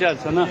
తీసుకున్నాను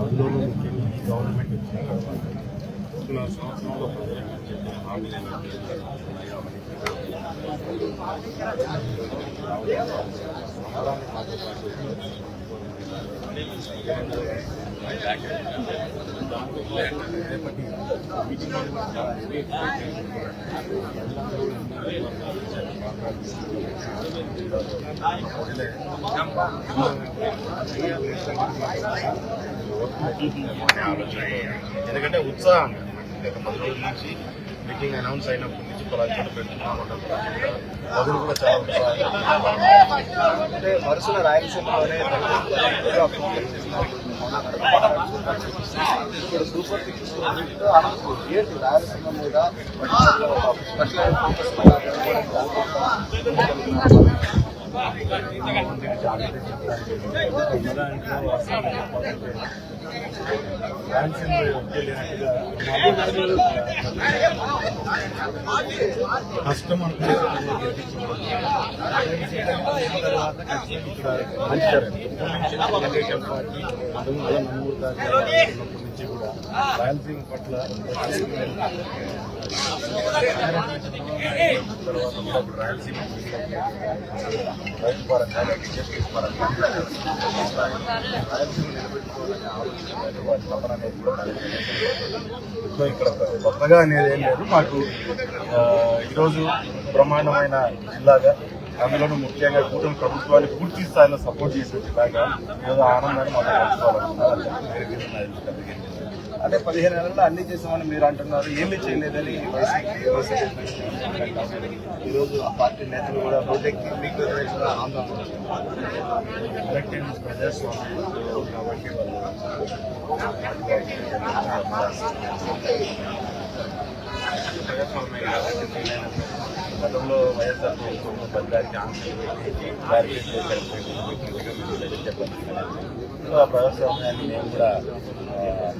అందులోనూ ముఖ్యంగా గవర్నమెంట్ వచ్చిన తర్వాత సంవత్సరంలో ప్రజలకు చెప్పిన ఎందుకంటే ఉత్సాహం. గత పది రోజుల నుంచి మీటింగ్ అనౌన్స్ అయినప్పటి నుంచి పలానా చోట పెడుతున్నాం కూడా చాలా అంటే వరుసల రాయలసీమలోనే ఎక్కువగా ఇప్పుడు సూపర్ సిక్స్ ఏంటి రాయలసీమ మీద కష్టం అనుకునే తర్వాత ఖచ్చితంగా ఇక్కడ మంచి తెలుగుదేశం పార్టీ అందులో నమ్మూరు దాకా ఉన్నప్పటి నుంచి కూడా రాయలసీమ పట్ల తర్వాత ఇప్పుడు రాయలసీమ రైతు పరంగా పరంగా రాయలసీమ నిలబెట్టుకోవాలనే ఆలోచన వాటి తపన అనేది కూడా సో ఇక్కడ కొత్తగా అనేది ఏం లేదు. మాకు ఈరోజు బ్రహ్మాండమైన జిల్లాగా అందులోనూ ముఖ్యంగా కూటమి ప్రభుత్వాన్ని పూర్తి స్థాయిలో సపోర్ట్ చేసే జిల్లాగా ఈరోజు ఆనందాన్ని మనం పంచుకోవాలనుకుంటున్నాను అంటే పదిహేను నెలల్లో అన్ని చేసామని మీరు అంటున్నారు. ఏమీ చేయలేదని ఈరోజు ఆ పార్టీ నేతలు కూడా రోడ్డెక్కి మీకు వ్యతిరేకంగా ఆందోళన ప్రజాస్వామ్యం కాబట్టి ప్రజాస్వామ్యం గతంలో వైఎస్ఆర్ ప్రభుత్వం పదిదారికి ఆంక్షలు పెట్టి చెప్పండి సో ఆ ప్రజాస్వామ్యాన్ని మేము కూడా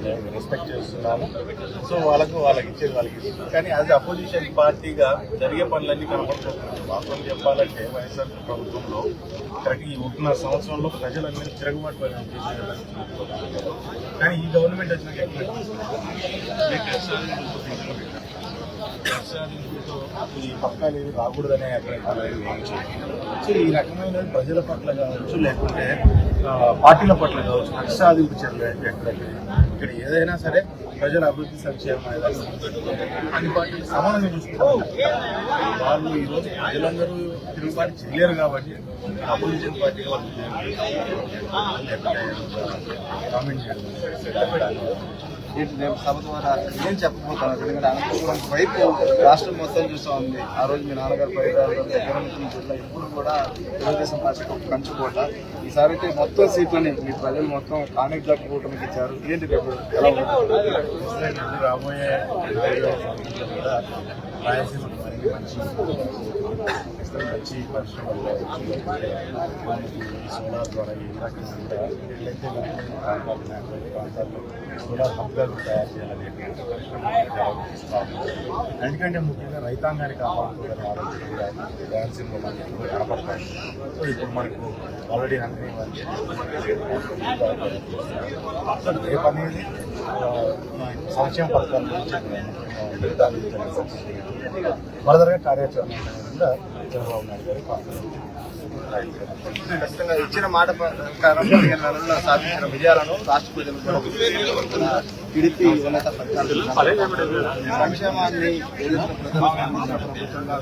మేము రెస్పెక్ట్ చేస్తున్నాము సో వాళ్ళకు వాళ్ళకి ఇచ్చేది వాళ్ళకి ఇస్తుంది కానీ అది అపోజిషన్ పార్టీగా జరిగే పనులన్నీ కనబడుతున్నాయి వాస్తవం చెప్పాలంటే వైఎస్ఆర్ ప్రభుత్వంలో కరెక్ట్ ఈ ఒకటిన్నర సంవత్సరంలో ప్రజలందరూ తిరుగుబాటు పరిణామం చేశారు కానీ ఈ గవర్నమెంట్ వచ్చినాక ఈ పథకాలు ఏవి రాకూడదనే అభిప్రాయం సో ఈ రకమైన ప్రజల పట్ల కావచ్చు లేకుంటే పార్టీల పట్ల కావచ్చు లక్ష చర్యలు అంటే ఇక్కడ ఏదైనా సరే ప్రజల అభివృద్ధి సంక్షేమం అన్ని పార్టీలు సమానంగా చూసుకుంటారు. వాళ్ళు ఈరోజు ప్రజలందరూ తిరుగుబాటు చేయలేరు కాబట్టి అపోజిషన్ పార్టీ వాళ్ళు కామెంట్ చేయడం ఏంటి రేపు సభ ద్వారా ఏం చెప్పబోతాను ఎందుకంటే అనంతపురం వైపు రాష్ట్రం మొత్తం చూస్తూ ఉంది. ఆ రోజు మీ నాన్నగారు పరిపాలన దగ్గర జిల్లా ఇప్పుడు కూడా తెలుగుదేశం పార్టీ కంచుకోట ఈసారి అయితే మొత్తం సీట్లని మీ ప్రజలు మొత్తం కాంగ్రెస్ జాబ్ కూటమికి ఇచ్చారు. ఏంటి రేపు? ఎలా ఉంటుంది రాబోయే రాయలసీమ మంచి మంచి వచ్చి మనకి ఈ సోలార్ ద్వారా ఏ రకంగా కూడా ఎట్లయితే వెనుకబడిన ప్రాంతాలు ఉన్నాయో, ప్రాంతాల్లో సోలార్ హబ్గా తయారు చేయాలని పరిశ్రమలు ఆలోచిస్తాము ఎందుకంటే ముఖ్యంగా రైతాంగాన్ని కాపాడుకోవాలని ఆలోచన కూడా మనకి కనపడతాయి సో ఇప్పుడు మనకు ఆల్రెడీ అన్ని అసలు రేపు అనేది సంక్షేమ పథకాల గురించి గురించి ఫర్దర్గా కార్యాచరణ కూడా చంద్రబాబు నాయుడు గారు ఖచ్చితంగా ఇచ్చిన మాట ప్రకారం పదిహేను నెలల్లో సాధించిన విజయాలను రాష్ట్ర ప్రజలు టీడీపీ ఉన్నత సంక్షేమాన్ని ప్రభుత్వంగా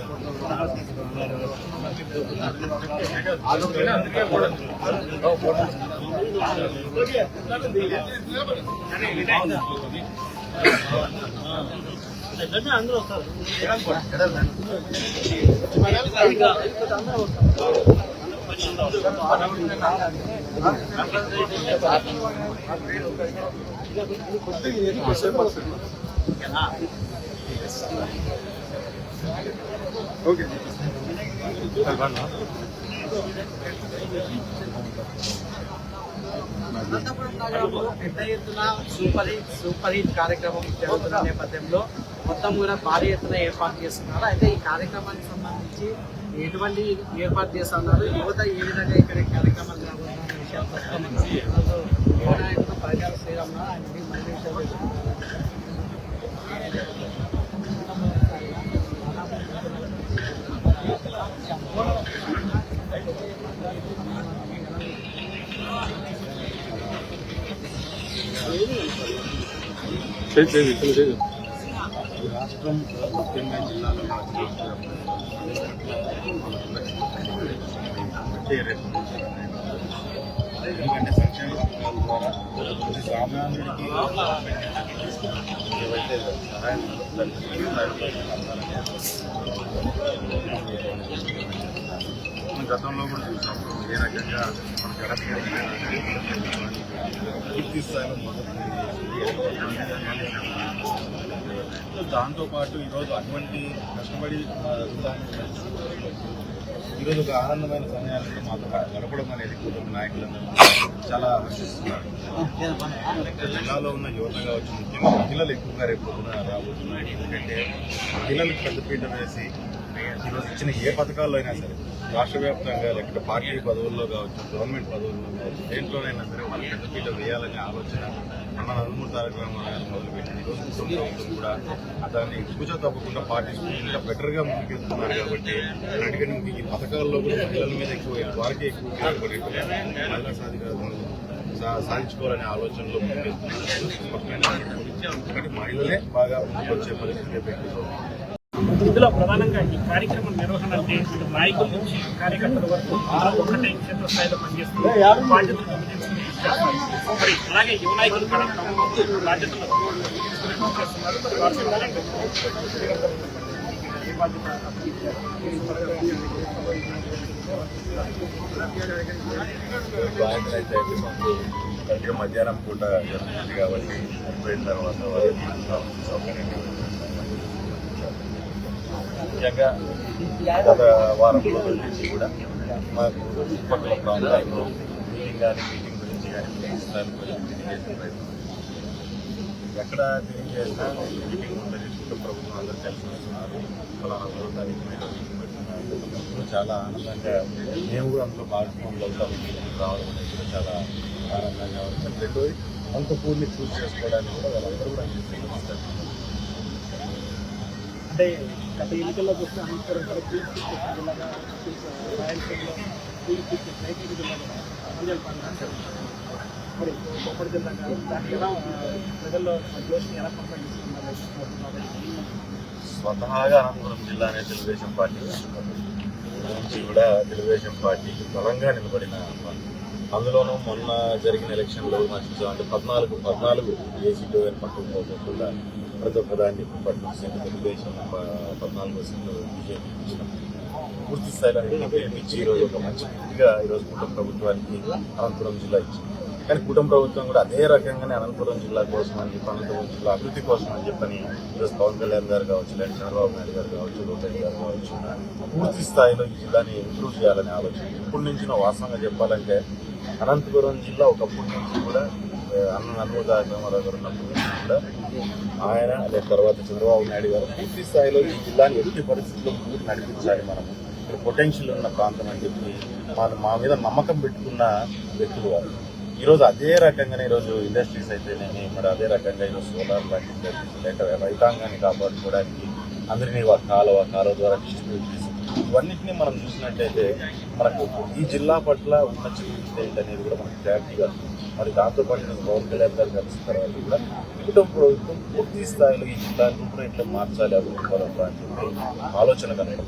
ఓకే అనంతపురం నగరంలో పెద్ద ఎత్తున సూపర్ హిట్ సూపర్ హిట్ కార్యక్రమం జరుగుతున్న నేపథ్యంలో మొత్తం కూడా భారీ ఎత్తున ఏర్పాటు చేస్తున్నారు. అయితే ఈ కార్యక్రమానికి సంబంధించి ఎటువంటి ఏర్పాటు చేస్తున్నారు? యువత ఏ విధంగా ఇక్కడ కార్యక్రమాలు జరుగుతున్న విషయాలు ప్రస్తుతం మనం ఈరోజు యువనాయకుడు ప్రజల శ్రీరామ్ ఆయన అడిగి విషయాలు రాష్ట్రం ముఖ్యంగా జిల్లాలో ఎందుకంటే సంక్షేమ పథకాల ద్వారా ప్రతి సామాన్యుడికి ఏవైతే సహాయం మనం గతంలో కూడా చూసాం. ఏ రకంగా మన గడప పూర్తి స్థాయిలో దాంతోపాటు ఈరోజు అటువంటి కష్టపడి ఈరోజు ఒక ఆనందమైన సమయాలను మాతో గడపడం అనేది కుటుంబ నాయకులందరూ చాలా ఆశిస్తున్నారు. జిల్లాలో ఉన్న యువత కావచ్చు ముఖ్యంగా మహిళలు ఎక్కువగా రేపు రాబోతున్నాయి. ఎందుకంటే మహిళలకు పెద్దపీట వేసి ఈరోజు ఇచ్చిన ఏ పథకాల్లో అయినా సరే రాష్ట్ర వ్యాప్తంగా లేకపోతే పార్టీ పదవుల్లో కావచ్చు గవర్నమెంట్ పదవుల్లో కావచ్చు దేంట్లోనైనా సరే వాళ్ళ పెద్దపీట వేయాలనే ఆలోచన మన నలుగురు తారక రామారావు ఈరోజు కుటుంబ ప్రభుత్వం కూడా దాన్ని పూజ తప్పకుండా పాటిస్తూ బెటర్గా ముందుకెళ్తున్నారు కాబట్టి అన్నిటికంటే ఈ పథకాల్లో కూడా మహిళల మీద ఎక్కువ వారికి ఎక్కువ మహిళా సాధికారం సా- సాధించుకోవాలనే ఆలోచనలో ముందుకెళ్తున్నారు. స్పష్టమైన మహిళలే బాగా ముందుకు వచ్చే పరిస్థితి పెట్టుకోవాలి ఇందులో ప్రధానంగా ఈ కార్యక్రమం నిర్వహణ అంటే నాయకుల నుంచి కార్యకర్తల వరకు అందరూ ఒకటే క్షేత్రస్థాయిలో పనిచేస్తుంది బాధ్యతలు మరి అలాగే యువ నాయకులు కూడా తమ వంతు బాధ్యతలు తీసుకుని చేస్తున్నారు మరి వారితో అలాగే అయితే కరెక్ట్గా మధ్యాహ్నం పూట జరుగుతుంది కాబట్టి అయిపోయిన తర్వాత వారికి సౌకర్యంగా ముఖ్యంగా గత వారం రోజుల నుంచి కూడా మాకు చుట్టుపక్కల ప్రాంతాల్లో మీటింగ్ కానీ మీటింగ్ గురించి కానీ ప్రయత్నాలు కొంచెం తెలియజేసే ప్రయత్నం ఎక్కడ తెలియజేసినా మీటింగ్ ఉంటుంది చుట్టూ ప్రభుత్వం అందరూ కలిసి వస్తున్నారు. ఫలానా మూడో తారీఖు మీద మీటింగ్ పెడుతున్నారు చాలా ఆనందంగా మేము కూడా అందులో భాగస్వాములు అవుతాము మీటింగ్ రావడం అనేది కూడా చాలా ఆనందంగా ఉంటుంది రెండోది అంత పూర్ణి చూస్ చేసుకోవడానికి కూడా వాళ్ళందరూ కూడా అంగీకరిస్తారు అంటే గత ఎన్నికల్లో చూస్తే అనంతపురం కూడా టీడీపీ జిల్లాగా రాయలసీమలో టీడీపీ రైతుల జిల్లాగా అభివృద్ధి పనిచేస్తారు మరి ఉమ్మడి జిల్లాగా దాన్ని ఎలా ప్రజల్లో జోష్ని ఎలా కొనసాగిస్తున్నారు స్వతహాగా అనంతపురం జిల్లా అనే తెలుగుదేశం పార్టీ నుంచి కూడా తెలుగుదేశం పార్టీకి బలంగా నిలబడిన పార్టీ. అందులోనూ మొన్న జరిగిన ఎలక్షన్లో మనం చూసామంటే పద్నాలుగు పద్నాలుగు ఏ సీటు కానీ పక్కకు ప్రతి ఒక్క పట్టిన తెలుగుదేశం ప- పద్నాలుగో బీజేపీ ఇచ్చిన పూర్తి స్థాయిలో ఎన్నికలు ఈరోజు ఒక మంచి వ్యక్తిగా ఈరోజు కుటుంబ ప్రభుత్వానికి అనంతపురం జిల్లా ఇచ్చింది. కానీ కుటుంబ ప్రభుత్వం కూడా అదే రకంగానే అనంతపురం జిల్లా కోసం అని చెప్పి అనంతపురం జిల్లా అభివృద్ధి కోసం అని చెప్పని ఈరోజు పవన్ కళ్యాణ్ గారు కావచ్చు లేదా చంద్రబాబు నాయుడు గారు కావచ్చు లోకేష్ గారు కావచ్చు పూర్తి స్థాయిలో ఈ జిల్లాని ఇంప్రూవ్ చేయాలనే ఆలోచన. ఇప్పటి నుంచి వాస్తవంగా చెప్పాలంటే అనంతపురం జిల్లా ఒకప్పటి నుంచి కూడా అన్న నన్ను రామారావు గారు కూడా ఆయన అదే తర్వాత చంద్రబాబు నాయుడు గారు పూర్తి స్థాయిలో ఈ జిల్లాని ఎట్టి పరిస్థితుల్లో ముందుకు నడిపించాలి మనము ఇక్కడ పొటెన్షియల్ ఉన్న ప్రాంతం అని చెప్పి వాళ్ళు మా మీద నమ్మకం పెట్టుకున్న వ్యక్తులు వారు ఈరోజు అదే రకంగానే ఈరోజు ఇండస్ట్రీస్ అయితేనేమి మరి అదే రకంగా ఈరోజు సోలార్ లాంటి ఇండస్ట్రీస్ లేక రైతాంగాన్ని కాపాడుకోవడానికి అందరినీ కాలువ కాలువ ద్వారా డిస్ట్రిబ్యూట్ చేసి ఇవన్నిటిని మనం చూసినట్టయితే మనకు ఈ జిల్లా పట్ల ఉన్న చిన్న ఏంటి అనేది కూడా మనకు క్లారిటీగా మరి దాంతోపాటు నేను పవన్ కళ్యాణ్ గారు కలిసిన తర్వాత కూడా కుటుంబ ప్రభుత్వం పూర్తి స్థాయిలో ఈ జిల్లాని రూపురేట్లు మార్చాలి అభివృద్ధి పరంగా అని చెప్పి ఆలోచన కనుక